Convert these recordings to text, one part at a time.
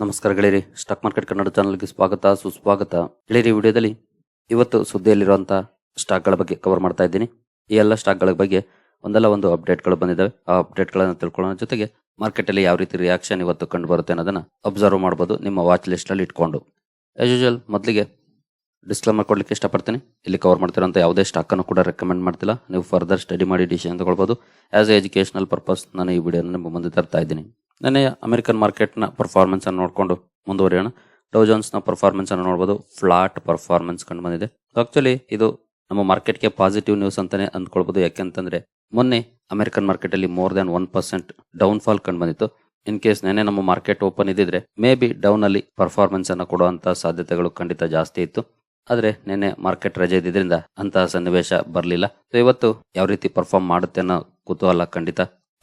ನಮಸ್ಕಾರ ಗೆಳೆಯರಿ. Stock market Kannada ಚಾನಲ್ಗೆ ಸ್ವಾಗತ, ಸುಸ್ವಾಗತ. ಗೆಳೆಯರಿ ವಿಡಿಯೋದಲ್ಲಿ ಇವತ್ತು ಸುದ್ದಿಯಲ್ಲಿರುವಂತಹ ಸ್ಟಾಕ್ಗಳ ಬಗ್ಗೆ ಕವರ್ ಮಾಡ್ತಾ ಇದ್ದೀನಿ. ಈ ಎಲ್ಲ ಸ್ಟಾಕ್ಗಳ ಬಗ್ಗೆ ಒಂದಲ್ಲ ಒಂದು ಅಪ್ಡೇಟ್ಗಳು ಬಂದಿದ್ದಾವೆ. ಆ ಅಪ್ಡೇಟ್ಗಳನ್ನು ತಿಳ್ಕೊಳ್ಳೋಣ. ಜೊತೆಗೆ ಮಾರ್ಕೆಟಲ್ಲಿ ಯಾವ ರೀತಿ ರಿಯಾಕ್ಷನ್ ಇವತ್ತು ಕಂಡು ಬರುತ್ತೆ ಅನ್ನೋದನ್ನ ಅಬ್ಸರ್ವ್ ಮಾಡ್ಬೋದು. ನಿಮ್ಮ ವಾಚ್ ಲಿಸ್ಟಲ್ಲಿ ಇಟ್ಕೊಂಡು. ಆಸ್ ಯೂಶುವಲ್ ಮೊದಲಿಗೆ ಡಿಸ್ಕ್ಲೇಮರ್ ಕೊಡಲಿಕ್ಕೆ ಇಷ್ಟಪಡ್ತೀನಿ. ಇಲ್ಲಿ ಕವರ್ ಮಾಡ್ತಿರೋಂಥ ಯಾವುದೇ ಸ್ಟಾಕನ್ನು ಕೂಡ ರೆಕಮೆಂಡ್ ಮಾಡ್ತಿಲ್ಲ. ನೀವು ಫರ್ದರ್ ಸ್ಟಡಿ ಮಾಡಿ ಡಿಸಿಷನ್ ತಗೊಳ್ಬೋದು ಆ್ಯಸ್ ಎ ಎಜುಕೇಷನಲ್ ಪರ್ಪಸ್ ನಾನು ಈ ವಿಡಿಯೋನ ನಿಮ್ಮ ಮುಂದೆ ತರ್ತಾ ಇದ್ದೀನಿ. ನೆನ್ನೆ ಅಮೆರಿಕನ್ ಮಾರ್ಕೆಟ್ನ ಪರ್ಫಾರ್ಮೆನ್ಸನ್ನು ನೋಡಿಕೊಂಡು ಮುಂದುವರಿಯೋಣ. ಡೌ ಜೋನ್ಸ್ನ ಪರ್ಫಾರ್ಮೆನ್ಸನ್ನು ನೋಡ್ಬೋದು. ಫ್ಲಾಟ್ ಪರ್ಫಾರ್ಮೆನ್ಸ್ ಕಂಡು ಬಂದಿದೆ. ಆಕ್ಚುಲಿ ಇದು ನಮ್ಮ ಮಾರ್ಕೆಟ್ಗೆ ಪಾಸಿಟಿವ್ ನ್ಯೂಸ್ ಅಂತಲೇ ಅಂದ್ಕೊಳ್ಬೋದು. ಯಾಕೆಂತಂದರೆ ಮೊನ್ನೆ ಅಮೆರಿಕನ್ ಮಾರ್ಕೆಟಲ್ಲಿ more than one percent down fall ಕಂಡು ಬಂದಿತ್ತು. ಇನ್ ಕೇಸ್ ನೆನೆ ನಮ್ಮ ಮಾರ್ಕೆಟ್ ಓಪನ್ ಇದ್ದಿದ್ರೆ ಮೇ ಬಿ ಡೌನಲ್ಲಿ ಪರ್ಫಾರ್ಮೆನ್ಸನ್ನು ಕೊಡುವಂಥ ಸಾಧ್ಯತೆಗಳು ಖಂಡಿತ ಜಾಸ್ತಿ ಇತ್ತು. ಆದ್ರೆ ನಿನ್ನೆ ಮಾರ್ಕೆಟ್ ರಜೆ ಇದ್ದಿದ್ರಿಂದ ಅಂತಹ ಸನ್ನಿವೇಶ ಬರಲಿಲ್ಲ. ಸೊ ಇವತ್ತು ಯಾವ ರೀತಿ ಪರ್ಫಾರ್ಮ್ ಮಾಡುತ್ತೆ ಅನ್ನೋ ಕುತೂಹಲ ಖಂಡಿತ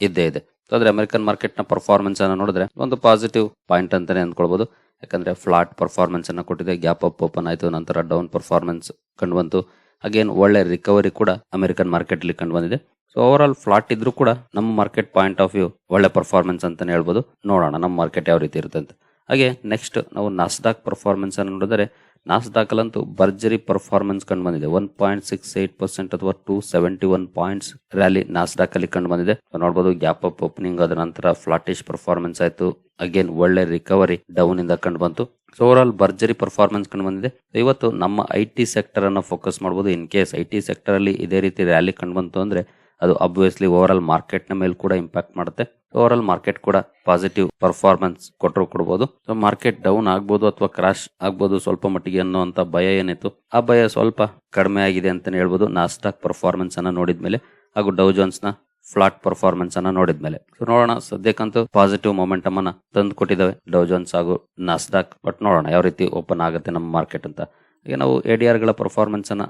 ಇದ್ದೇ ಇದೆ. ಸೊ ಆದ್ರೆ ಅಮೆರಿಕನ್ ಮಾರ್ಕೆಟ್ನ ಪರ್ಫಾರ್ಮೆನ್ಸ್ ಅನ್ನು ನೋಡಿದ್ರೆ ಒಂದು ಪಾಸಿಟಿವ್ ಪಾಯಿಂಟ್ ಅಂತಾನೆ ಅಂದ್ಕೊಳ್ಬಹುದು ಯಾಕಂದ್ರೆ ಫ್ಲಾಟ್ ಪರ್ಫಾರ್ಮೆನ್ಸ್ ಅನ್ನು ಕೊಟ್ಟಿದೆ ಗ್ಯಾಪ್ ಅಪ್ ಓಪನ್ ಆಯಿತು, ನಂತರ ಡೌನ್ ಪರ್ಫಾರ್ಮೆನ್ಸ್ ಕಂಡುಬಂತು. ಅಗೇನ್ ಒಳ್ಳೆ ರಿಕವರಿ ಕೂಡ ಅಮೆರಿಕನ್ ಮಾರ್ಕೆಟ್ ಅಲ್ಲಿ ಕಂಡು ಬಂದಿದೆ ಸೊ ಓವರ್ ಆಲ್ ಫ್ಲಾಟ್ ಇದ್ರೂ ಕೂಡ ನಮ್ಮ ಮಾರ್ಕೆಟ್ ಪಾಯಿಂಟ್ ಆಫ್ ವ್ಯೂ ಒಳ್ಳೆ ಪರ್ಫಾರ್ಮೆನ್ಸ್ ಅಂತಾನೆ ಹೇಳ್ಬೋದು. ನೋಡೋಣ ನಮ್ಮ ಮಾರ್ಕೆಟ್ ಯಾವ ರೀತಿ ಇರುತ್ತೆ ಅಂತ. ಹಾಗೆ ನೆಕ್ಸ್ಟ್ ನಾವು ನಾಸ್ಡಾಕ್ ಪರ್ಫಾರ್ಮೆನ್ಸ್ ಅನ್ನು ನೋಡಿದರೆ ನಾಸ್ಡಾಕಲ್ಲಂತೂ ಭರ್ಜರಿ ಪರ್ಫಾರ್ಮೆನ್ಸ್ ಕಂಡು ಬಂದಿದೆ. One point six eight percent ಅಥವಾ two seventy one points rally Nasdaq ಅಲ್ಲಿ ಕಂಡು ಬಂದಿದೆ. ನೋಡಬಹುದು ಗ್ಯಾಪ್ ಅಪ್ ಓಪನಿಂಗ್ ಆದ ನಂತರ ಫ್ಲಾಟಿಶ್ ಪರ್ಫಾರ್ಮೆನ್ಸ್ ಆಯಿತು. ಅಗೇನ್ ಒಳ್ಳೆ ರಿಕವರಿ ಡೌನ್ ಇಂದ ಕಂಡು ಬಂತು. ಸೊ ಓವರ್ ಆಲ್ ಭರ್ಜರಿ ಪರ್ಫಾರ್ಮೆನ್ಸ್ ಕಂಡು ಬಂದಿದೆ. ಇವತ್ತು ನಮ್ಮ ಐ ಟಿ ಸೆಕ್ಟರ್ ಅನ್ನು ಫೋಕಸ್ ಮಾಡಬಹುದು in case I T sector ಅಲ್ಲಿ ಇದೇ ರೀತಿ ರ್ಯಾಲಿ ಕಂಡು ಬಂತು ಅಂದ್ರೆ ಅದು ಅಬ್ವಿಯಸ್ಲಿ ಓವರ್ ಆಲ್ ಮಾರ್ಕೆಟ್ನ ಮೇಲೆ ಕೂಡ ಇಂಪ್ಯಾಕ್ಟ್ ಮಾಡುತ್ತೆ. ಓವರ್ ಆಲ್ ಮಾರ್ಕೆಟ್ ಕೂಡ ಪಾಸಿಟಿವ್ ಪರ್ಫಾರ್ಮೆನ್ಸ್ ಕೊಟ್ಟರು ಕೊಡಬಹುದು ಸೊ ಮಾರ್ಕೆಟ್ ಡೌನ್ ಆಗ್ಬೋದು ಅಥವಾ ಕ್ರಾಶ್ ಆಗ್ಬೋದು ಸ್ವಲ್ಪ ಮಟ್ಟಿಗೆ ಅನ್ನುವಂತ ಭಯ ಏನಿತ್ತು. ಆ ಭಯ ಸ್ವಲ್ಪ ಕಡಿಮೆ ಆಗಿದೆ ಅಂತಾನೆ ಹೇಳ್ಬೋದು. ನಾಸ್ಟಾಕ್ ಪರ್ಫಾರ್ಮೆನ್ಸ್ ಅನ್ನ ನೋಡಿದ್ಮೇಲೆ ಹಾಗೂ ಡೌ ಜೋನ್ಸ್ನ ಫ್ಲಾಟ್ ಪರ್ಫಾರ್ಮೆನ್ಸ್ ಅನ್ನ ನೋಡಿದ್ಮೇಲೆ. ಸೊ ನೋಡೋಣ. ಸದ್ಯಕ್ಕಂತೂ ಪಾಸಿಟಿವ್ ಮೊಮೆಂಟಮ್ ಅನ್ನ ತಂದು ಕೊಟ್ಟಿದ್ದಾವೆ ಡೌ ಜೋನ್ಸ್ ಹಾಗೂ ನಾಸ್ಡಾಕ್ ಬಟ್ ನೋಡೋಣ ಯಾವ ರೀತಿ ಓಪನ್ ಆಗುತ್ತೆ ನಮ್ಮ ಮಾರ್ಕೆಟ್ ಅಂತ. ಈಗ ನಾವು ಎಡಿಆರ್ಗಳ ಪರ್ಫಾರ್ಮೆನ್ಸ್ ಅನ್ನ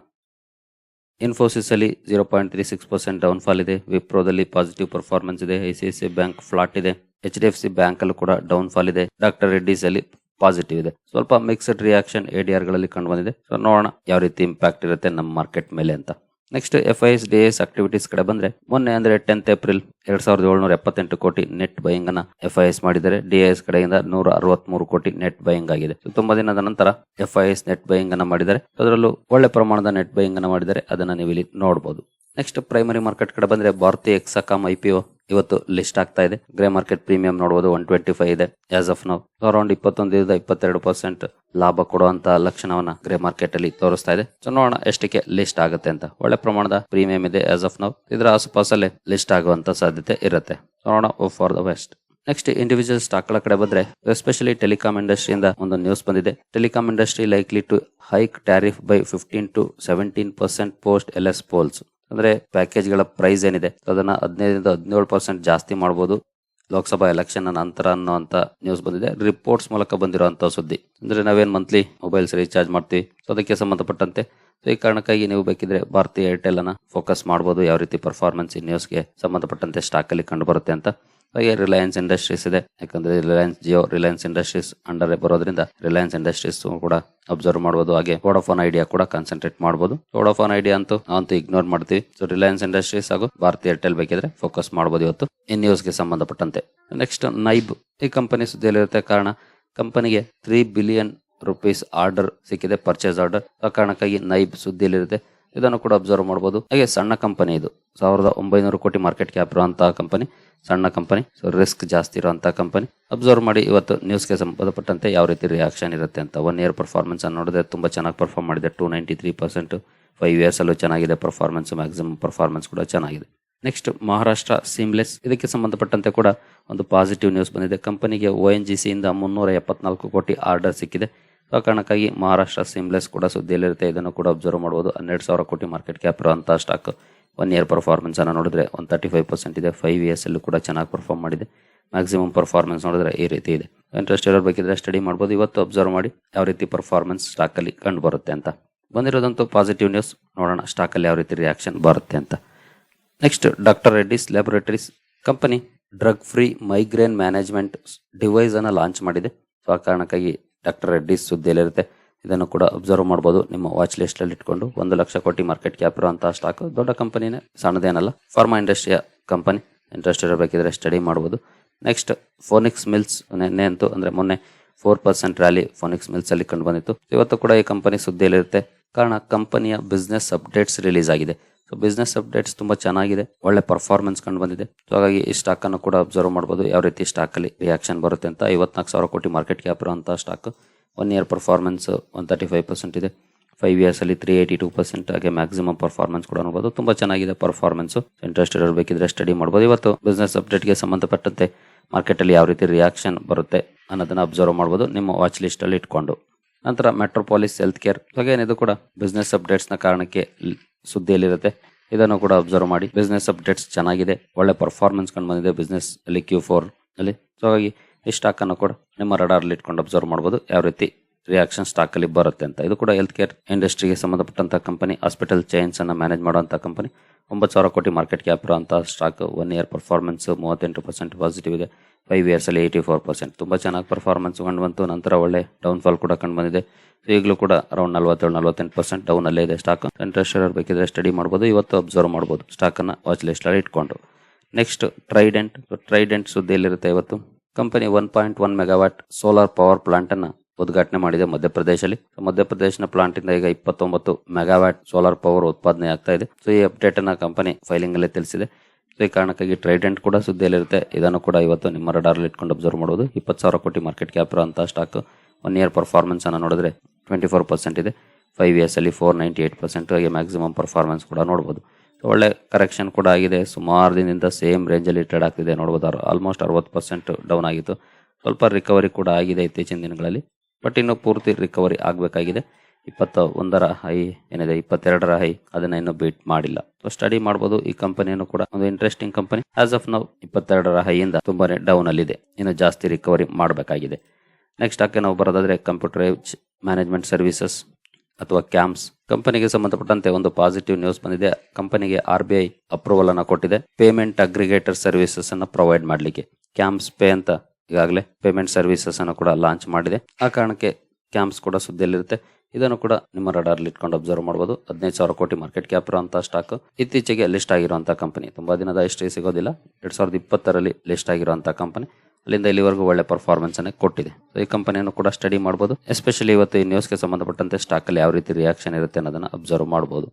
ಇನ್ಫೋಸಿಸ್ ಅಲ್ಲಿ zero point three six percent down fall ಇದೆ. ವಿಪ್ರೋದಲ್ಲಿ ಪಾಸಿಟಿವ್ ಪರ್ಫಾರ್ಮೆನ್ಸ್ ಇದೆ. I C C bank flat ಇದೆ. H D F C bank ಅಲ್ಲೂ ಕೂಡ ಡೌನ್ ಫಾಲ್ ಇದೆ. ಡಾಕ್ಟರ್ ರೆಡ್ಡಿಸ್ ಅಲ್ಲಿ ಪಾಸಿಟಿವ್ ಇದೆ. ಸ್ವಲ್ಪ ಮಿಕ್ಸ್ಡ್ ರಿಯಾಕ್ಷನ್ ಎಡಿಆರ್ಗಳಲ್ಲಿ ಕಂಡು ಬಂದಿದೆ. ಸೊ ನೋಡೋಣ ಯಾವ ರೀತಿ ಇಂಪ್ಯಾಕ್ಟ್ ಇರುತ್ತೆ ನಮ್ಮ ಮಾರ್ಕೆಟ್ ಮೇಲೆ ಅಂತ. Next F I S D S activities ಕಡೆ ಬಂದ್ರೆ, ಮೊನ್ನೆ ಅಂದ್ರೆ ಟೆಂತ್ ಏಪ್ರಿಲ್ ಎರಡ್ ಸಾವಿರದ ಏಳ್ನೂರ ಎಪ್ಪತ್ತೆಂಟು ಕೋಟಿ ನೆಟ್ ಬೈಯಿಂಗ್ ಅನ್ನ ಎಫ್ ಐ ಎಸ್ ಮಾಡಿದ್ದಾರೆ. ಡಿ ಎಸ್ ಕಡೆಯಿಂದ ನೂರ ಅರವತ್ಮೂರು ಕೋಟಿ ನೆಟ್ ಬೈಯಿಂಗ್ ಆಗಿದೆ. ತುಂಬಾ ದಿನದ ನಂತರ F I S net buying ಅನ್ನ ಮಾಡಿದ್ದಾರೆ. ಅದರಲ್ಲೂ ಒಳ್ಳೆ ಪ್ರಮಾಣದ ನೆಟ್ ಬೈಯಿಂಗ್ ಅನ್ನ ಮಾಡಿದರೆ ಅದನ್ನ ನೀವು ಇಲ್ಲಿ ನೋಡಬಹುದು ನೆಕ್ಸ್ಟ್ ಪ್ರೈಮರಿ ಮಾರ್ಕೆಟ್ ಕಡೆ ಬಂದ್ರೆ Bharti Hexacom I P O list ಆಗ್ತಾ ಇದೆ. ಗ್ರೇ ಮಾರ್ಕೆಟ್ ಪ್ರೀಮಿಯಂ ನೋಡಬಹುದು ಒನ್ ಟ್ವೆಂಟಿ ಫೈವ್ ಇದೆ ಆಸ್ ಆಫ್ ನೌ ಅರೌಂಡ್ ಇಪ್ಪತ್ತೊಂದರಿಂದ ಇಪ್ಪತ್ತೆರಡು ಪರ್ಸೆಂಟ್ ಲಾಭ ಕೊಡುವಂತ ಲಕ್ಷಣವನ್ನ ಗ್ರೇ ಮಾರ್ಕೆಟ್ ಅಲ್ಲಿ ತೋರಿಸ್ತಾ ಇದೆ. ಸೊ ನೋಡೋಣ ಎಷ್ಟಕ್ಕೆ ಲಿಸ್ಟ್ ಆಗುತ್ತೆ ಅಂತ. ಒಳ್ಳೆ ಪ್ರಮಾಣದ ಪ್ರೀಮಿಯಂ ಇದೆ ಆಸ್ ಆಫ್ ನಾವು ಇದರ ಆಸುಪಾಸಲ್ಲೇ ಲಿಸ್ಟ್ ಆಗುವಂತ ಸಾಧ್ಯತೆ ಇರುತ್ತೆ. ನೋಡೋಣ for the best next individual ಸ್ಟಾಕ್ಗಳ ಕಡೆ ಬಂದ್ರೆ ಎಸ್ಪೆಷಲಿ ಟೆಲಿಕಾಂ ಇಂಡಸ್ಟ್ರಿಯಿಂದ ಒಂದು ನ್ಯೂಸ್ ಬಂದಿದೆ. Telecom industry likely to hike tariff by fifteen to seventeen percent post L S polls ಅಂದ್ರೆ ಪ್ಯಾಕೇಜ್ಗಳ ಪ್ರೈಸ್ ಏನಿದೆ, ಅದನ್ನ ಹದಿನೈದರಿಂದ ಹದಿನೇಳು ಪರ್ಸೆಂಟ್ ಜಾಸ್ತಿ ಮಾಡಬಹುದು ಲೋಕಸಭಾ ಎಲೆಕ್ಷನ್ ನಂತರ ಅನ್ನುವಂತ ನ್ಯೂಸ್ ಬಂದಿದೆ. ರಿಪೋರ್ಟ್ಸ್ ಮೂಲಕ ಬಂದಿರುವಂತಹ ಸುದ್ದಿ. ಅಂದ್ರೆ ನಾವೇನ್ ಮಂತ್ಲಿ ಮೊಬೈಲ್ಸ್ ರೀಚಾರ್ಜ್ ಮಾಡ್ತೀವಿ? ಸೊ ಅದಕ್ಕೆ ಸಂಬಂಧಪಟ್ಟಂತೆ. ಈ ಕಾರಣಕ್ಕಾಗಿ ನೀವು ಬೇಕಿದ್ರೆ ಭಾರತೀಯ ಏರ್ಟೆಲ್ ಅನ್ನ ಫೋಕಸ್ ಮಾಡಬಹುದು ಯಾವ ರೀತಿ ಪರ್ಫಾರ್ಮೆನ್ಸ್ ಈ ನ್ಯೂಸ್ಗೆ ಸಂಬಂಧಪಟ್ಟಂತೆ ಸ್ಟಾಕ್ ಅಲ್ಲಿ ಕಂಡು ಬರುತ್ತೆ ಅಂತ. ಹಾಗೆ ರಿಲಯನ್ಸ್ ಇಂಡಸ್ಟ್ರೀಸ್ ಇದೆ. ಯಾಕಂದ್ರೆ Reliance Jio Reliance Industries under ಬರೋದ್ರಿಂದ ರಿಲಯನ್ಸ್ ಇಂಡಸ್ಟ್ರೀಸ್ ಕೂಡ ಅಬ್ಸರ್ವ್ ಮಾಡಬಹುದು ಹಾಗೆ ವೋಡಾಫೋನ್ ಐಡಿಯಾ ಕೂಡ ಕಾನ್ಸಂಟ್ರೇಟ್ ಮಾಡಬಹುದು ವೋಡಾಫೋನ್ ಐಡಿಯಾ ಅಂತೂ ಅಂತೂ ಇಗ್ನೋರ್ ಮಾಡ್ತೀವಿ. ಸೊ ರಿಲಯನ್ಸ್ ಇಂಡಸ್ಟ್ರೀಸ್ ಹಾಗೂ ಭಾರತೀಯ ಏರ್ಟೆಲ್ ಬೇಕಿದ್ರೆ ಫೋಕಸ್ ಮಾಡಬಹುದು ಇವತ್ತು. ಈ ನ್ಯೂಸ್ಗೆ ಸಂಬಂಧಪಟ್ಟಂತೆ. ನೆಕ್ಸ್ಟ್ ನೈಬ್ ಈ ಕಂಪನಿ ಸುದ್ದಿಯಲ್ಲಿರುತ್ತೆ. ಕಾರಣ ಕಂಪನಿಗೆ ತ್ರೀ ಬಿಲಿಯನ್ ರುಪೀಸ್ ಆರ್ಡರ್ ಸಿಕ್ಕಿದೆ ಪರ್ಚೇಸ್ ಆರ್ಡರ್ ಆ ಕಾರಣಕ್ಕಾಗಿ ನೈಬ್ ಸುದ್ದಿಯಲ್ಲಿರುತ್ತೆ. ಇದನ್ನು ಕೂಡ ಅಬ್ಸರ್ವ್ ಮಾಡಬಹುದು ಹಾಗೆ ಸಣ್ಣ ಕಂಪನಿ ಇದು. ಸಾವಿರದ ಒಂಬೈನೂರು ಕೋಟಿ ಮಾರ್ಕೆಟ್ ಕ್ಯಾಪ್ ಇರುವಂತಹ ಕಂಪನಿ ಸಣ್ಣ ಕಂಪನಿ ಸೊ ರಿಸ್ಕ್ ಜಾಸ್ತಿ ಇರುವಂತಹ ಕಂಪನಿ ಅಬ್ಸರ್ವ್ ಮಾಡಿ ಇವತ್ತು ನ್ಯೂಸ್ಗೆ ಸಂಬಂಧಪಟ್ಟಂತೆ ಯಾವ ರೀತಿ ರಿಯಾಕ್ಷನ್ ಇರುತ್ತೆ ಅಂತ. ಒನ್ ಇಯರ್ ಪರ್ಫಾರ್ಮೆನ್ಸ್ ಅನ್ನು ನೋಡಿದ್ರೆ ತುಂಬಾ ಚೆನ್ನಾಗಿ ಪರ್ಫಾರ್ಮ್ ಮಾಡಿದೆ. Two ninety three percent five years ಅಲ್ಲೂ ಚೆನ್ನಾಗಿದೆ ಪರ್ಫಾರ್ಮೆನ್ಸ್ ಮ್ಯಾಕ್ಸಿಮಮ್ ಪರ್ಫಾರ್ಮೆನ್ಸ್ ಕೂಡ ಚೆನ್ನಾಗಿದೆ. ನೆಕ್ಸ್ಟ್ ಮಹಾರಾಷ್ಟ್ರ ಸೀಮ್ಲೆಸ್ ಇದಕ್ಕೆ ಸಂಬಂಧಪಟ್ಟಂತೆ ಕೂಡ ಒಂದು ಪಾಸಿಟಿವ್ ನ್ಯೂಸ್ ಬಂದಿದೆ. ಕಂಪನಿಗೆ ಒ ಎನ್ ಜಿ ಸಿಯಿಂದ ಮುನ್ನೂರ ಎಪ್ಪತ್ನಾಲ್ಕು ಕೋಟಿ ಆರ್ಡರ್ ಸಿಕ್ಕಿದೆ. ಆ ಕಾರಣಕ್ಕಾಗಿ ಮಹಾರಾಷ್ಟ್ರ ಸಿಮ್ಲೆಸ್ ಕೂಡ ಸುದ್ದಿಯಲ್ಲಿರುತ್ತೆ. ಇದನ್ನು ಕೂಡ ಅಬ್ಸರ್ವ್ ಮಾಡ್ಬೋದು. ಹನ್ನೆರಡು ಸಾವಿರ ಕೋಟಿ ಮಾರ್ಕೆಟ್ ಕ್ಯಾಪ್ ಇರುವಂತಹ ಸ್ಟಾಕ್ ಒನ್ ಇಯರ್ ಪರ್ಫಾರ್ಮೆನ್ಸ್ ಅನ್ನು ನೋಡಿದ್ರೆ ಒನ್ ತರ್ಟಿ ಫೈವ್ ಪರ್ಸೆಂಟ್ ಇದೆ. ಫೈವ್ ಇಯರ್ಸ್ ಅಲ್ಲೂ ಕೂಡ ಚೆನ್ನಾಗಿ ಪರ್ಫಾರ್ಮ್ ಮಾಡಿದೆ. ಮ್ಯಾಕ್ಸಿಮಮ್ ಪರ್ಫಾರ್ಮೆನ್ಸ್ ನೋಡಿದ್ರೆ ಈ ರೀತಿ ಇದೆ. ಇಂಟ್ರೆಸ್ಟ್ ಇರೋರು ಬೇಕಿದ್ರೆ ಸ್ಟಡಿ ಮಾಡ್ಬೋದು. ಇವತ್ತು ಅಬ್ಸರ್ವ್ ಮಾಡಿ ಯಾವ ರೀತಿ ಪರ್ಫಾರ್ಮೆನ್ಸ್ ಸ್ಟಾಕಲ್ಲಿ ಕಂಡು ಬರುತ್ತೆ ಅಂತ. ಬಂದಿರೋದಂತೂ ಪಾಸಿಟಿವ್ ನ್ಯೂಸ್ ನೋಡೋಣ ಸ್ಟಾಕಲ್ಲಿ ಯಾವ ರೀತಿ ರಿಯಾಕ್ಷನ್ ಬರುತ್ತೆ ಅಂತ. Next doctor Reddy's laboratories company drug free migraine management ಡಿವೈಸನ್ನು launch ಮಾಡಿದೆ. ಸೊ ಆ ಕಾರಣಕ್ಕಾಗಿ ಡಾಕ್ಟರ್ ರೆಡ್ಡಿಸ್ ಸುದ್ದಿಯಲ್ಲಿರುತ್ತೆ ಇದನ್ನು ಕೂಡ ಅಬ್ಸರ್ವ್ ಮಾಡಬಹುದು ನಿಮ್ಮ ವಾಚ್ ಲಿಸ್ಟ್ ಅಲ್ಲಿ ಇಟ್ಕೊಂಡು ಒಂದು ಲಕ್ಷ ಕೋಟಿ ಮಾರ್ಕೆಟ್ ಕ್ಯಾಪ್ ಇರುವಂತಹ ಸ್ಟಾಕ್ ದೊಡ್ಡ ಕಂಪನಿನೇ ಸಣ್ಣದೇನಲ್ಲ ಫಾರ್ಮಾ ಇಂಡಸ್ಟ್ರಿಯ ಕಂಪನಿ ಇಂಟ್ರೆಸ್ಟ್ ಇರಬೇಕಿದ್ರೆ ಸ್ಟಡಿ ಮಾಡಬಹುದು ನೆಕ್ಸ್ಟ್ ಫೋನಿಕ್ಸ್ ಮಿಲ್ಸ್ ನಿನ್ನೆ ಅಂತೂ ಅಂದ್ರೆ ಮೊನ್ನೆ four percent rally Phoenix Mills ಅಲ್ಲಿ ಕಂಡು ಬಂದಿತ್ತು. ಇವತ್ತು ಕೂಡ ಈ ಕಂಪನಿ ಸುದ್ದಿಯಲ್ಲಿರುತ್ತೆ. ಕಾರಣ ಕಂಪನಿಯ ಬಿಸ್ನೆಸ್ ಅಪ್ಡೇಟ್ಸ್ ರಿಲೀಸ್ ಆಗಿದೆ. ಸೊ ಬಿಸ್ನೆಸ್ ಅಪ್ಡೇಟ್ಸ್ ತುಂಬ ಚೆನ್ನಾಗಿದೆ, ಒಳ್ಳೆ ಪರ್ಫಾರ್ಮೆನ್ಸ್ ಕಂಡು ಬಂದಿದೆ. ಸೊ ಹಾಗಾಗಿ ಈ ಸ್ಟಾಕ್ ಅನ್ನು ಕೂಡ ಅಬ್ಸರ್ವ್ ಮಾಡಬಹುದು ಯಾವ ರೀತಿ ಸ್ಟಾಕ್ ಅಲ್ಲಿ ರಿಯಾಕ್ಷನ್ ಬರುತ್ತೆ ಅಂತ. ಐವತ್ನಾಲ್ಕು ಸಾವಿರ ಕೋಟಿ ಮಾರ್ಕೆಟ್ ಕ್ಯಾಪ್ ಇರುವಂಥ stock one year performance one thirty five percent ಇದೆ. ಫೈವ್ ಇಯರ್ಸಲ್ಲಿ ತ್ರೀ ಏಯ್ಟಿ ಟೂ ಪರ್ಸೆಂಟ್ ಹಾಗೆ ಮ್ಯಾಕ್ಸಿಮಮ್ ಪರ್ಫಾರ್ಮೆನ್ಸ್ ಕೂಡ ನೋಡಬಹುದು ತುಂಬಾ ಚೆನ್ನಾಗಿದೆ ಪರ್ಫಾರ್ಮೆನ್ಸು ಇಂಟ್ರೆಸ್ಟ್ ಇರಬೇಕಿದ್ರೆ ಸ್ಟಡಿ ಮಾಡಬಹುದು ಇವತ್ತು ಬಿಸ್ನೆಸ್ ಅಪ್ಡೇಟ್ಗೆ ಸಂಬಂಧಪಟ್ಟಂತೆ ಮಾರ್ಕೆಟ್ ಅಲ್ಲಿ ಯಾವ ರೀತಿ ರಿಯಾಕ್ಷನ್ ಬರುತ್ತೆ ಅನ್ನೋದನ್ನ ಅಬ್ಸರ್ವ್ ಮಾಡಬಹುದು ನಿಮ್ಮ ವಾಚ್ ಲಿಸ್ಟ್ ಅಲ್ಲಿ ಇಟ್ಕೊಂಡು. ನಂತರ ಮೆಟ್ರೋಪಾಲಿಸ್ ಹೆಲ್ತ್ ಕೇರ್ ಹಾಗೇನು ಇದು ಕೂಡ ಬಿಸ್ನೆಸ್ ಅಪ್ಡೇಟ್ಸ್ನ ಕಾರಣಕ್ಕೆ ಸುದ್ದಿಯಲ್ಲಿರುತ್ತೆ. ಇದನ್ನು ಕೂಡ ಅಬ್ಸರ್ವ್ ಮಾಡಿ. ಬಿಸ್ನೆಸ್ ಅಪ್ಡೇಟ್ಸ್ ಚೆನ್ನಾಗಿದೆ. ಒಳ್ಳೆ ಪರ್ಫಾರ್ಮೆನ್ಸ್ ಕಂಡು ಬಂದಿದೆ ಬಿಸ್ನೆಸ್ ಅಲ್ಲಿ ಕ್ಯೂ ಫೋರ್ ಅಲ್ಲಿ. ಸೊ ಹಾಗಾಗಿ ಈ ಸ್ಟಾಕ್ ಅನ್ನು ಕೂಡ ನಿಮ್ಮ ರಡಾರ್ ಅಲ್ಲಿ ಇಟ್ಕೊಂಡು ಅಬ್ಸರ್ವ್ ಮಾಡಬಹುದು ಯಾವ ರೀತಿ ರಿಯಾಕ್ಷನ್ ಸ್ಟಾಕ್ ಅಲ್ಲಿ ಬರುತ್ತೆ ಅಂತ. ಇದು ಕೂಡ ಹೆಲ್ತ್ ಕೇರ್ ಇಂಡಸ್ಟ್ರಿಗೆ ಸಂಬಂಧಪಟ್ಟಂತ ಕಂಪನಿ ಹಾಸ್ಪಿಟಲ್ ಚೈನ್ಸ್ ಅನ್ನು ಮ್ಯಾನೇಜ್ ಮಾಡುವಂತ ಕಂಪನಿ ಒಂಬತ್ತು ಸಾವಿರ ಕೋಟಿ ಮಾರ್ಕೆಟ್ ಕ್ಯಾಪ್ ಇರುವಂತ ಸ್ಟಾಕ್ ಒನ್ ಇಯರ್ ಪರ್ಫಾರ್ಮೆನ್ಸ್ ಮೂವತ್ತೆಂಟು ಪರ್ಸೆಂಟ್ ಪಾಸಿಟಿವ್ ಇದೆ. ಫೈವ್ ಇಯರ್ಸಲ್ಲಿ ಏಯ್ಟಿ ಫೋರ್ ಪರ್ಸೆಂಟ್ ತುಂಬ ಚೆನ್ನಾಗಿ ಪರ್ಫಾರ್ಮೆನ್ಸ್ ಕಂಡು ಬಂತು. ನಂತರ ಒಳ್ಳೆ ಡೌನ್ ಫಾಲ್ ಕೂಡ ಕಂಡು ಬಂದಿದೆ. ಸೊ ಈಗಲೂ ಕೂಡ ಅರೌಂಡ್ ನಲ್ವತ್ತೇಳು, ನಲ್ವತ್ತೆಂಟು ಪರ್ಸೆಂಟ್ ಡೌನ್ ಅಲ್ಲೇ ಇದೆ ಸ್ಟಾಕ್ ಇಂಟ್ರೆಸ್ಟ್ ಬೇಕಿದ್ರೆ ಸ್ಟಡಿ ಮಾಡ್ಬೋದು. ಇವತ್ತು ಅಬ್ಸರ್ವ್ ಮಾಡ್ಬೋದು. ಸ್ಟಾಕನ್ನು ವಾಚ್ ಲಿಸ್ಟಲ್ಲಿ ಇಟ್ಕೊಂಡು. ನೆಕ್ಸ್ಟ್ ಟ್ರೈಡೆಂಟ್ ಟ್ರೈಡೆಂಟ್ ಸುದ್ದಿಯಲ್ಲಿರುತ್ತೆ ಇವತ್ತು? Company one point one megawatt solar power ಪ್ಲಾಂಟನ್ನು ಉದ್ಘಾಟನೆ ಮಾಡಿದೆ ಮಧ್ಯಪ್ರದೇಶಲ್ಲಿ. ಮಧ್ಯಪ್ರದೇಶನ ಪ್ಲಾಂಟ್ ಇಂದ ಈಗ ಇಪ್ಪತ್ತೊಂಬತ್ತು ಮೆಗಾವ್ಯಾಟ್ ಸೋಲಾರ್ ಪವರ್ ಉತ್ಪಾದನೆ ಆಗ್ತಾ ಇದೆ. ಸೊ ಈ ಅಪ್ಡೇಟ್ ಅನ್ನ ಕಂಪನಿ ಫೈಲಿಂಗ್ ಅಲ್ಲಿ ತಿಳಿಸಿದೆ. ಈ ಕಾರಣಕ್ಕಾಗಿ ಟ್ರೈಡೆಂಟ್ ಕೂಡ ಸುದ್ದಿಯಲ್ಲಿರುತ್ತೆ. ಇದನ್ನು ಕೂಡ ಇವತ್ತು ನಿಮ್ಮ ರಡಾರ್ ಇಟ್ಕೊಂಡು ಅಬ್ಸರ್ವ್ ಮಾಡೋದು. ಇಪ್ಪತ್ತು ಸಾವಿರ ಕೋಟಿ ಮಾರ್ಕೆಟ್ ಕ್ಯಾಪ್ ಇರುವಂತಹ ಸ್ಟಾಕ್ ಒನ್ ಇಯರ್ ಪರ್ಫಾರ್ಮೆನ್ಸ್ ಅನ್ನು ನೋಡಿದ್ರೆ ಟ್ವೆಂಟಿ ಫೋರ್ ಪರ್ಸೆಂಟ್ ಇದೆ. ಫೈವ್ ಇಯರ್ಸ್ ಅಲ್ಲಿ ಫೋರ್ ನೈಂಟಿ ಏಟ್ ಪರ್ಸೆಂಟ್ ಹಾಗೆ ಮ್ಯಾಕ್ಸಿಮಮ್ ಪರ್ಫಾರ್ಮೆನ್ಸ್ ಕೂಡ ನೋಡ್ಬೋದು. ಒಳ್ಳೆ ಕರೆಕ್ಷನ್ ಕೂಡ ಆಗಿದೆ. ಸುಮಾರು ದಿನದಿಂದ ಸೇಮ್ ರೇಂಜಲ್ಲಿ ಟ್ರೇಡ್ ಆಗ್ತಿದೆ. ನೋಡಬಹುದು ಆಲ್ಮೋಸ್ಟ್ ಅರವತ್ತು ಪರ್ಸೆಂಟ್ ಡೌನ್ ಆಗಿತ್ತು. ಸ್ವಲ್ಪ ರಿಕವರಿ ಕೂಡ ಆಗಿದೆ ಇತ್ತೀಚಿನ ದಿನಗಳಲ್ಲಿ. ಬಟ್ ಇನ್ನು ಪೂರ್ತಿ ರಿಕವರಿ ಆಗಬೇಕಾಗಿದೆ. ಇಪ್ಪತ್ತ ಒಂದರ ಹೈ, ಏನಿದೆ, ಇಪ್ಪತ್ತೆರಡರ ಹೈ, ಅದನ್ನ ಇನ್ನು ಬೀಟ್ ಮಾಡಿಲ್ಲ. ಸ್ಟಡಿ ಮಾಡಬಹುದು ಈ ಕಂಪನಿಯನ್ನು ಕೂಡ ಒಂದು interesting company as of now ಇಪ್ಪತ್ತೆರಡರ ಹೈಯಿಂದ ತುಂಬಾನೇ ಡೌನ್ ಅಲ್ಲಿದೆ. ಇನ್ನು ಜಾಸ್ತಿ ರಿಕವರಿ ಮಾಡಬೇಕಾಗಿದೆ. ನೆಕ್ಸ್ಟ್ ಹಾಕಿ ನಾವು ಬರೋದಾದ್ರೆ ಕಂಪ್ಯೂಟರ್ ಮ್ಯಾನೇಜ್ಮೆಂಟ್ ಸರ್ವಿಸಸ್ ಅಥವಾ ಕ್ಯಾಂಪ್ಸ್ ಕಂಪನಿಗೆ ಸಂಬಂಧಪಟ್ಟಂತೆ ಒಂದು ಪಾಸಿಟಿವ್ ನ್ಯೂಸ್ ಬಂದಿದೆ. ಕಂಪನಿಗೆ ಆರ್ ಬಿ ಐ ಅಪ್ರೂವಲ್ ಅನ್ನು ಕೊಟ್ಟಿದೆ. ಪೇಮೆಂಟ್ ಅಗ್ರಿಗೇಟರ್ ಸರ್ವಿಸಸ್ ಅನ್ನು ಪ್ರೊವೈಡ್ ಮಾಡಲಿಕ್ಕೆ. ಕ್ಯಾಂಪ್ಸ್ ಪೇ ಅಂತ ಈಗಾಗಲೇ ಪೇಮೆಂಟ್ ಸರ್ವಿಸಸ್ ಅನ್ನು ಕೂಡ ಲಾಂಚ್ ಮಾಡಿದೆ. ಆ ಕಾರಣಕ್ಕೆ ಕ್ಯಾಂಪ್ಸ್ ಕೂಡ ಸುದ್ದಿಯಲ್ಲಿರುತ್ತೆ. ಇದನ್ನು ಕೂಡ ನಿಮ್ಮ ರಡಾರ್ ಇಟ್ಕೊಂಡು ಅಬ್ಸರ್ವ್ ಮಾಡಬಹುದು ಹದಿನೈದು ಸಾವಿರ ಕೋಟಿ ಮಾರ್ಕೆಟ್ ಕ್ಯಾಪ್ ಇರುವಂತಹ ಸ್ಟಾಕ್ ಇತ್ತೀಚೆಗೆ ಲಿಸ್ಟ್ ಆಗಿರುವಂತಹ ಕಂಪನಿ ತುಂಬಾ ದಿನದ ಹಿಸ್ಟ್ರಿ ಸಿಗೋದಿಲ್ಲ. ಎರಡ್ ಸಾವಿರದ ಇಪ್ಪತ್ತರಲ್ಲಿ ಲಿಸ್ಟ್ ಆಗಿರುವಂತಹ ಕಂಪನಿ ಅಲ್ಲಿಂದ ಇಲ್ಲಿವರೆಗೂ ಒಳ್ಳೆ ಪರ್ಫಾರ್ಮೆನ್ಸ್ ಅನ್ನ ಕೊಟ್ಟಿದೆ. ಈ ಕಂಪನಿಯನ್ನು ಕೂಡ ಸ್ಟಡಿ ಮಾಡಬಹುದು ಎಸ್ಪೆಷಲಿ ಇವತ್ತು ಈ ನ್ಯೂಸ್ಗೆ ಸಂಬಂಧಪಟ್ಟಂತೆ ಸ್ಟಾಕ್ ಅಲ್ಲಿ ಯಾವ ರೀತಿ ರಿಯಾಕ್ಷನ್ ಇರುತ್ತೆ ಅನ್ನೋದನ್ನ ಅಬ್ಸರ್ವ್ ಮಾಡಬಹುದು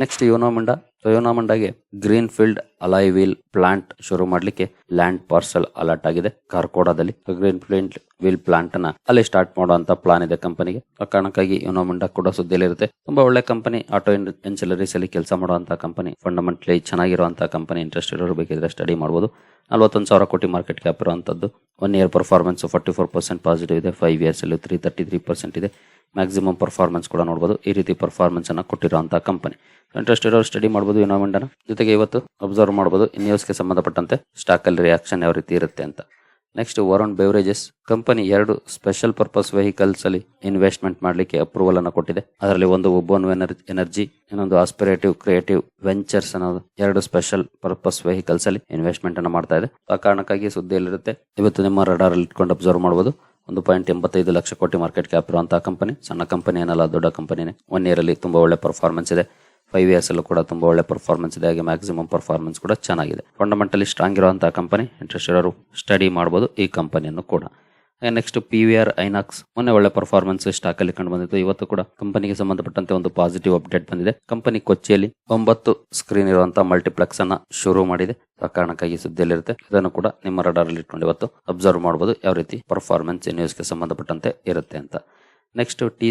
next Uno Minda so ಯೋನೋಮಂಡಾಗೆ green field alloy wheel plant ಶುರು ಮಾಡಲಿಕ್ಕೆ ಲ್ಯಾಂಡ್ ಪಾರ್ಸಲ್ ಅಲರ್ಟ್ ಆಗಿದೆ. ಕಾರ್ಕೋಡಾದಲ್ಲಿ ಗ್ರೀನ್ ಫೀಲ್ಡ್ ವೀಲ್ ಪ್ಲಾಂಟ್ ಅನ್ನ ಅಲ್ಲಿ ಸ್ಟಾರ್ಟ್ ಮಾಡುವಂತ ಪ್ಲಾನ್ ಇದೆ ಕಂಪನಿಗೆ ಆ ಕಾರಣಕ್ಕಾಗಿ ಯೋನೋಮಂಡಾ ಕೂಡ ಸುದ್ದಿಯಲ್ಲಿರುತ್ತೆ. ತುಂಬಾ ಒಳ್ಳೆ ಕಂಪನಿ ಆಟೋ ಇನ್ಸಲರೀಸ್ ಅಲ್ಲಿ ಕೆಲಸ ಮಾಡುವಂತಹ ಕಂಪನಿ ಫಂಡಮೆಂಟಲಿ ಚೆನ್ನಾಗಿರುವಂತಹ ಕಂಪನಿ ಇಂಟ್ರೆಸ್ಟ್ ಇರೋರು ಬೇಕಿದ್ರೆ ಸ್ಟಡಿ ಮಾಡಬಹುದು ನಲ್ವತ್ತೊಂದು ಸಾವಿರ ಕೋಟಿ ಮಾರ್ಕೆಟ್ ಕ್ಯಾಪ್ ಇರುವಂತದ್ದು. One year performance forty four percent positive ಇದೆ. ಫೈವ್ ಇಯರ್ಸ್ ಅಲ್ಲಿ ತ್ರೀ ತರ್ಟಿ ತ್ರೀ ಪರ್ಸೆಂಟ್ ಇದೆ. ಮ್ಯಾಕ್ಸಿಮಮ್ ಪರ್ಫಾರ್ಮೆನ್ಸ್ ಕೂಡ ನೋಡಬಹುದು ಈ ರೀತಿ ಪರ್ಫಾರ್ಮೆನ್ಸ್ ಅನ್ನ ಕೊಟ್ಟಿರುವಂತಹ ಕಂಪನಿ ಇಂಟ್ರೆಸ್ಟ್ ಇರೋರು ಸ್ಟಡಿ ಮಾಡಬಹುದು ಅನ್ನು. ಜೊತೆಗೆ ಇವತ್ತು ಅಬ್ಸರ್ವ್ ಮಾಡಬಹುದು ಈ ನ್ಯೂಸ್ಗೆ ಸಂಬಂಧಪಟ್ಟಂತೆ ಸ್ಟಾಕ್ ಅಲ್ಲಿ ರಿಯಾಕ್ಷನ್ ಯಾವ ರೀತಿ ಇರುತ್ತೆ ಅಂತ. ನೆಕ್ಸ್ಟ್ ವರುಣ್ ಬೇವರೇಜಸ್ ಕಂಪನಿ ಎರಡು ಸ್ಪೆಷಲ್ ಪರ್ಪಸ್ ವೆಹಿಕಲ್ಸ್ ಅಲ್ಲಿ ಇನ್ವೆಸ್ಟ್ಮೆಂಟ್ ಮಾಡಲಿಕ್ಕೆ ಅಪ್ರೂವಲ್ ಅನ್ನು ಕೊಟ್ಟಿದೆ. ಅದರಲ್ಲಿ ಒಂದು ಒಬ್ಬನ್ ಎನರ್ಜಿ ಇನ್ನೊಂದು ಆಸ್ಪಿರೇಟಿವ್ ಕ್ರಿಯೇಟಿವ್ ವೆಂಚರ್ಸ್ ಅನ್ನೋದು ಎರಡು ಸ್ಪೆಷಲ್ ಪರ್ಪಸ್ ವೆಹಿಕಲ್ಸ್ ಅಲ್ಲಿ ಇನ್ವೆಸ್ಟ್ಮೆಂಟ್ ಅನ್ನು ಮಾಡ್ತಾ ಇದೆ. ಆ ಕಾರಣಕ್ಕಾಗಿ ಸುದ್ದಿಯಲ್ಲಿರುತ್ತೆ. ಇವತ್ತು ನಿಮ್ಮ ರಡಾರ್ ಅಲ್ಲಿ ಇಟ್ಕೊಂಡು ಅಬ್ಸರ್ವ್ ಮಾಡಬಹುದು ಒಂದು ಪಾಯಿಂಟ್ ಎಂಬತ್ತೈದು ಲಕ್ಷ ಕೋಟಿ ಮಾರ್ಕೆಟ್ ಕ್ಯಾಪ್ ಇರುವಂತಹ ಕಂಪನಿ. ಸಣ್ಣ ಕಂಪನಿ ಏನಲ್ಲ, ದೊಡ್ಡ ಕಂಪನಿನೇ ಒನ್ ಇಯರ್ ಅಲ್ಲಿ ತುಂಬಾ ಒಳ್ಳೆ ಪರ್ಫಾರ್ಮೆನ್ಸ್ ಇದೆ. ಫೈವ್ ಇಯರ್ಸ್ ಅಲ್ಲೂ ಕೂಡ ತುಂಬಾ ಒಳ್ಳೆ ಪರ್ಫಾರ್ಮೆನ್ಸ್ ಇದೆ. ಹಾಗೆ ಮ್ಯಾಕ್ಸಿಮಮ್ ಪರ್ಫಾರ್ಮೆನ್ಸ್ ಕೂಡ ಚೆನ್ನಾಗಿದೆ. ಫಂಡಮೆಂಟಲಿ ಸ್ಟ್ರಾಂಗ್ ಇರುವಂತಹ ಕಂಪನಿ. ಇಂಟ್ರೆಸ್ಟ್ ಇರೋರು ಸ್ಟಡಿ ಮಾಡಬಹುದು ಈ ಕಂಪನಿಯನ್ನು ಕೂಡ. Next P V R INOX ಮೊನ್ನೆ ಒಳ್ಳೆ ಪರ್ಫಾರ್ಮೆನ್ಸ್ ಸ್ಟಾಕ್ ಅಲ್ಲಿ ಕಂಡು ಬಂದಿತ್ತು. ಇವತ್ತು ಕೂಡ ಕಂಪನಿಗೆ ಸಂಬಂಧಪಟ್ಟಂತೆ ಒಂದು ಪಾಸಿಟಿವ್ ಅಪ್ಡೇಟ್ ಬಂದಿದೆ. ಕಂಪನಿ ಕೊಚ್ಚಿಯಲ್ಲಿ ಒಂಬತ್ತು ಸ್ಕ್ರೀನ್ ಇರುವಂತಹ ಮಲ್ಟಿಪ್ಲೆಕ್ಸ್ ಅನ್ನ ಶುರು ಮಾಡಿದೆ. ಆ ಕಾರಣಕ್ಕಾಗಿ ಸುದ್ದಿಯಲ್ಲಿರುತ್ತೆ. ಇದನ್ನು ಕೂಡ ನಿಮ್ಮ ರಡಾರ್ ಅಲ್ಲಿ ಇಟ್ಕೊಂಡು ಇವತ್ತು ಅಬ್ಸರ್ವ್ ಮಾಡಬಹುದು ಯಾವ ರೀತಿ ಪರ್ಫಾರ್ಮೆನ್ಸ್ ನ್ಯೂಸ್ಗೆ ಸಂಬಂಧಪಟ್ಟಂತೆ ಇರುತ್ತೆ ಅಂತ. ನೆಕ್ಸ್ಟ್ ಟಿ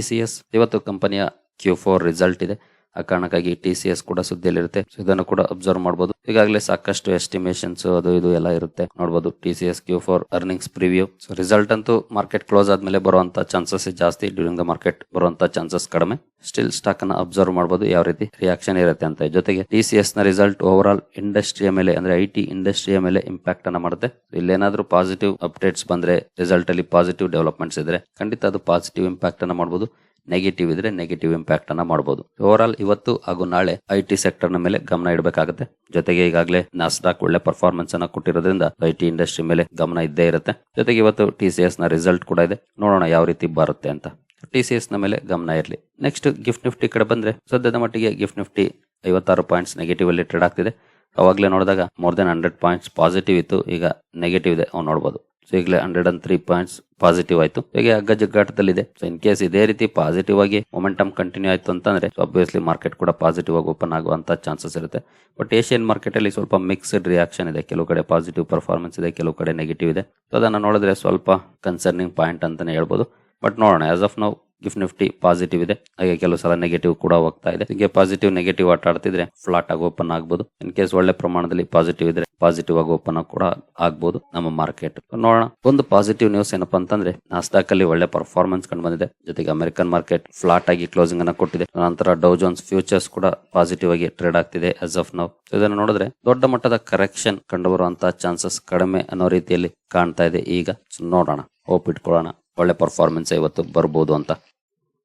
ಇವತ್ತು ಕಂಪನಿಯ ಕ್ಯೂ ಫೋರ್ ರಿಸಲ್ಟ್ ಇದೆ. ಆ ಕಾರಣಕ್ಕಾಗಿ ಟಿ ಸಿ ಎಸ್ ಕೂಡ ಸುದ್ದಿಯಲ್ಲಿರುತ್ತೆ. ಇದನ್ನು ಕೂಡ ಅಬ್ಸರ್ವ್ ಮಾಡಬಹುದು ಈಗಾಗಲೇ ಸಾಕಷ್ಟು ಎಸ್ಟಿಮೇಷನ್ಸ್ ಅದು ಇದು ಎಲ್ಲ ಇರುತ್ತೆ. ನೋಡಬಹುದು T C S Q four earnings preview so result ಅಂತೂ ಮಾರ್ಕೆಟ್ ಕ್ಲೋಸ್ ಆದ್ಮೇಲೆ ಬರುವಂತ ಚಾನ್ಸಸ್ ಜಾಸ್ತಿ ಡ್ಯೂರಿಂಗ್ ದ ಮಾರ್ಕೆಟ್ ಬರುವಂತ ಚಾನ್ಸಸ್ ಕಡಿಮೆ. ಸ್ಟಿಲ್ ಸ್ಟಾಕ್ ಅನ್ನ ಅಬ್ಸರ್ವ್ ಮಾಡಬಹುದು ಯಾವ ರೀತಿ ರಿಯಾಕ್ಷನ್ ಇರುತ್ತೆ ಅಂತ. ಜೊತೆಗೆ ಟಿ ಸಿ ಎಸ್ನ ರಿಸಲ್ಟ್ ಓವರ್ ಆಲ್ ಇಂಡಸ್ಟ್ರಿಯ ಮೇಲೆ, ಅಂದ್ರೆ ಐ ಟಿ ಇಂಡಸ್ಟ್ರಿಯ ಮೇಲೆ ಇಂಪ್ಯಾಕ್ಟ್ ಅನ್ನ ಮಾಡುತ್ತೆ. ಇಲ್ಲೇನಾದ್ರೂ ಪಾಸಿಟಿವ್ ಅಪ್ಡೇಟ್ಸ್ ಬಂದ್ರೆ ರಿಸಲ್ಟ್ ಅಲ್ಲಿ ಪಾಸಿಟಿವ್ ಡೆವಲಪ್ಮೆಂಟ್ಸ್ ಇದ್ರೆ ಖಂಡಿತ ಅದು ಪಾಸಿಟಿವ್ ಇಂಪ್ಯಾಕ್ಟ್ ಅನ್ನ ಮಾಡಬಹುದು ನೆಗೆಟಿವ್ ಇದ್ರೆ ನೆಗೆಟಿವ್ ಇಂಪ್ಯಾಕ್ಟ್ ಅನ್ನ ಮಾಡಬಹುದು ಓವರ್ ಆಲ್ ಇವತ್ತು ಹಾಗೂ ನಾಳೆ ಐ ಟಿ ಸೆಕ್ಟರ್ನ ಮೇಲೆ ಗಮನ ಇಡಬೇಕಾಗುತ್ತೆ. ಜೊತೆಗೆ ಈಗಾಗಲೇ ನಾಸ್ಡಾಕ್ ಒಳ್ಳೆ ಪರ್ಫಾರ್ಮೆನ್ಸ್ ಅನ್ನ ಕೊಟ್ಟಿರೋದ್ರಿಂದ ಐ ಟಿ ಇಂಡಸ್ಟ್ರಿ ಮೇಲೆ ಗಮನ ಇದ್ದೇ ಇರುತ್ತೆ. ಜೊತೆಗೆ ಇವತ್ತು ಟಿ ಸಿ ಎಸ್ನ ರಿಸಲ್ಟ್ ಕೂಡ ಇದೆ. ನೋಡೋಣ ಯಾವ ರೀತಿ ಬರುತ್ತೆ ಅಂತ. ಟಿ ಸಿ ಎಸ್ನ ಮೇಲೆ ಗಮನ ಇರಲಿ. ನೆಕ್ಸ್ಟ್ ಗಿಫ್ಟ್ ನಿಫ್ಟಿ ಕಡೆ ಬಂದ್ರೆ ಸದ್ಯದ ಮಟ್ಟಿಗೆ ಗಿಫ್ಟ್ ನಿಫ್ಟಿ ಐವತ್ತಾರು ಪಾಯಿಂಟ್ಸ್ ನೆಗೆಟಿವ್ ಅಲ್ಲಿ ಟ್ರೇಡ್ ಆಗ್ತಿದೆ. ಅವಾಗಲೇ ನೋಡಿದಾಗ more than hundred points positive ಇತ್ತು. ಈಗ ನೆಗೆಟಿವ್ ಇದೆ. ಅವ್ನು ನೋಡಬಹುದು ಸೊ, ಈಗಲೇ hundred and three points positive ಆಯ್ತು. ಹೀಗೆ ಅಗ್ಗ ಜಗ್ಗಾಟದಲ್ಲಿದೆ. ಸೊ ಇನ್ ಕೇಸ್ ಇದೇ ರೀತಿ ಪಾಸಿಟಿವ್ ಆಗಿ ಮೊಮೆಂಟಮ್ ಕಂಟಿನ್ಯೂ ಆಯ್ತು ಅಂತಂದ್ರೆ ಅಬ್ವಿಯಸ್ಲಿ ಮಾರ್ಕೆಟ್ ಕೂಡ ಪಾಸಿಟಿವ್ ಆಗಿ ಓಪನ್ ಆಗುವಂತ ಚಾನ್ಸಸ್ ಇರುತ್ತೆ. ಬಟ್ ಏಷ್ಯನ್ ಮಾರ್ಕೆಟ್ ಅಲ್ಲಿ ಸ್ವಲ್ಪ ಮಿಕ್ಸ್ಡ್ ರಿಯಾಕ್ಷನ್ ಇದೆ. ಕೆಲವು ಕಡೆ ಪಾಸಿಟಿವ್ ಪರ್ಫಾರ್ಮೆನ್ಸ್ ಇದೆ, ಕೆಲವು ಕಡೆ ನೆಗೆಟಿವ್ ಇದೆ. ಸೊ ಅದನ್ನ ನೋಡಿದ್ರೆ ಸ್ವಲ್ಪ ಕನ್ಸರ್ನಿಂಗ್ ಪಾಯಿಂಟ್ ಅಂತಾನೆ ಹೇಳ್ಬೋದು. ಬಟ್ ನೋಡೋಣ ಆಸ್ ಆಫ್ ನಾವು ಗಿಫ್ಟ್ ನಿಫ್ಟಿ ಪಾಸಿಟಿವ್ ಇದೆ. ಹಾಗೆ ಕೆಲವು ಸಲ ನೆಗೆಟಿವ್ ಕೂಡ ಹೋಗ್ತಾ ಇದೆ. ಹೀಗೆ ಪಾಸಿಟಿವ್ ನೆಗೆಟಿವ್ ಆಟ ಆಡ್ತಿದ್ರೆ ಫ್ಲಾಟ್ ಆಗಿ ಓಪನ್ ಆಗಬಹುದು ಇನ್ ಕೇಸ್ ಒಳ್ಳೆ ಪ್ರಮಾಣದಲ್ಲಿ ಪಾಸಿಟಿವ್ ಇದ್ರೆ ಪಾಸಿಟಿವ್ ಆಗಿ ಓಪನ್ ಕೂಡ ಆಗ್ಬೋದು ನಮ್ಮ ಮಾರ್ಕೆಟ್ ನೋಡೋಣ. ಒಂದು ಪಾಸಿಟಿವ್ ನ್ಯೂಸ್ ಏನಪ್ಪಾ ಅಂತಂದ್ರೆ ನಾಸ್ದಾಕ್ ಅಲ್ಲಿ ಒಳ್ಳೆ ಪರ್ಫಾರ್ಮೆನ್ಸ್ ಕಂಡು ಬಂದಿದೆ. ಜೊತೆಗೆ ಅಮೆರಿಕನ್ ಮಾರ್ಕೆಟ್ ಫ್ಲಾಟ್ ಆಗಿ ಕ್ಲೋಸಿಂಗ್ ಅನ್ನ ಕೊಟ್ಟಿದೆ. ನಂತರ ಡೌ ಜೋನ್ಸ್ ಫ್ಯೂಚರ್ಸ್ ಕೂಡ ಪಾಸಿಟಿವ್ ಆಗಿ ಟ್ರೇಡ್ ಆಗ್ತಿದೆ ಆಸ್ ಆಫ್ ನೌ ಇದನ್ನು ನೋಡಿದ್ರೆ ದೊಡ್ಡ ಮಟ್ಟದ ಕರೆಕ್ಷನ್ ಕಂಡು ಬರುವಂತಹ ಚಾನ್ಸಸ್ ಕಡಿಮೆ ಅನ್ನೋ ರೀತಿಯಲ್ಲಿ ಕಾಣ್ತಾ ಇದೆ ಈಗ. ನೋಡೋಣ. ಹೋಪ್ ಇಟ್ಕೊಳ್ಳೋಣ. ಒಳ್ಳೆ ಪರ್ಫಾರ್ಮೆನ್ಸ್ ಇವತ್ತು ಬರ್ಬೋದು ಅಂತ.